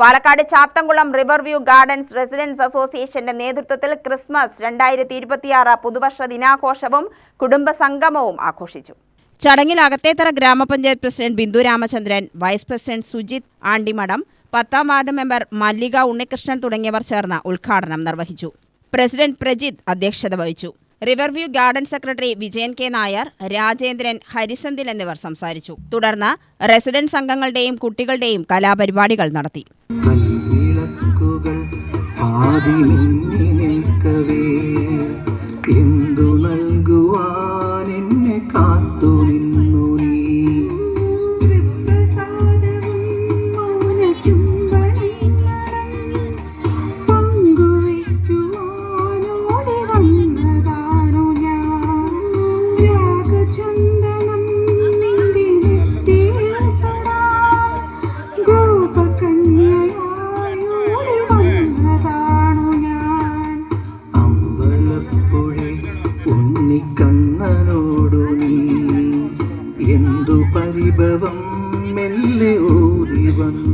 Palakkad Chathamkulam river view gardens residence അസോസിയേഷന്റെ നേതൃത്വത്തിൽ Christmas രണ്ടായിരത്തി ഇരുപത്തിയാറ് പുതുവർഷ ദിനാഘോഷവും കുടുംബ സംഗമവും ആഘോഷിച്ചു. ചടങ്ങിൽ അകത്തേത്തറ ഗ്രാമപഞ്ചായത്ത് president Bindu Ramachandran vice president Sujith Andimadam പത്താം വാർഡ് മെമ്പർ മല്ലിക ഉണ്ണികൃഷ്ണൻ തുടങ്ങിയവർ ചേർന്ന് ഉദ്ഘാടനം നിർവഹിച്ചു. പ്രസിഡന്റ് പ്രജിത് അധ്യക്ഷത വഹിച്ചു. River view garden secretary Vijayan K Nair Rajendran ഹരിസന്തിൽ എന്നിവർ സംസാരിച്ചു. തുടർന്ന് റെസിഡന്റ് അംഗങ്ങളുടെയും കുട്ടികളുടെയും കലാപരിപാടികൾ നടത്തി. എന്തു നൽകുവാൻ പരിഭവം മെല്ലെ ഓടി വന്നു.